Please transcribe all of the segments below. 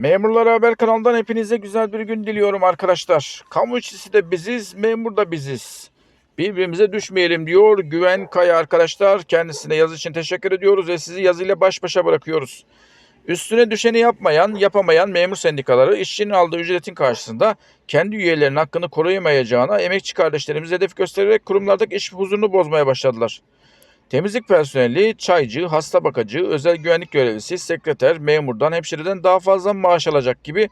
Memurlara Haber kanalından hepinize güzel bir gün diliyorum arkadaşlar. Kamu işçisi de biziz, memur da biziz. Birbirimize düşmeyelim diyor Güven Kaya arkadaşlar. Kendisine yazı için teşekkür ediyoruz ve sizi yazıyla baş başa bırakıyoruz. Üstüne düşeni yapmayan, yapamayan memur sendikaları işçinin aldığı ücretin karşısında kendi üyelerinin hakkını koruyamayacağına emekçi kardeşlerimiz hedef göstererek kurumlardaki iş huzurunu bozmaya başladılar. Temizlik personeli, çaycı, hasta bakıcı, özel güvenlik görevlisi, sekreter, memurdan, hemşireden daha fazla maaş alacak gibi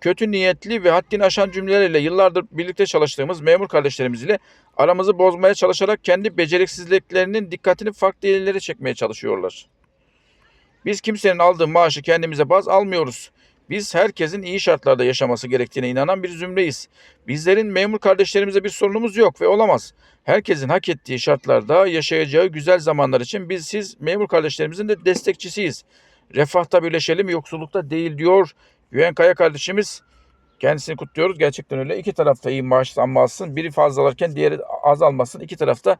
kötü niyetli ve haddini aşan cümlelerle yıllardır birlikte çalıştığımız memur kardeşlerimiz ile aramızı bozmaya çalışarak kendi beceriksizliklerinin dikkatini farklı yerlere çekmeye çalışıyorlar. Biz kimsenin aldığı maaşı kendimize baz almıyoruz. Biz herkesin iyi şartlarda yaşaması gerektiğine inanan bir zümreyiz. Bizlerin memur kardeşlerimize bir sorunumuz yok ve olamaz. Herkesin hak ettiği şartlarda yaşayacağı güzel zamanlar için biz siz memur kardeşlerimizin de destekçisiyiz. Refahta birleşelim, yoksullukta değil diyor Güven Kaya kardeşimiz. Kendisini kutluyoruz. Gerçekten öyle. İki tarafta iyi maaş zammı alsın. Biri fazla alırken diğeri az almasın. İki tarafta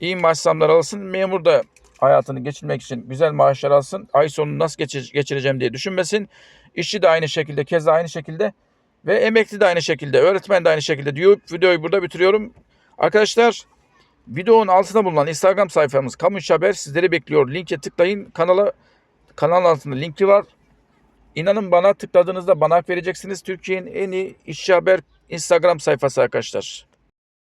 iyi maaş zamları alsın. Memur da hayatını geçirmek için güzel maaşlar alsın. Ay sonunu nasıl geçir- geçireceğim diye düşünmesin. İşçi de aynı şekilde, keza aynı şekilde ve emekli de aynı şekilde, öğretmen de aynı şekilde diyor. Videoyu burada bitiriyorum. Arkadaşlar videonun altında bulunan Instagram sayfamız Kamu İş Haber sizleri bekliyor. Linke tıklayın. Kanala kanal altında linki var. İnanın bana tıkladığınızda bana hak vereceksiniz. Türkiye'nin en iyi işçi haber Instagram sayfası arkadaşlar.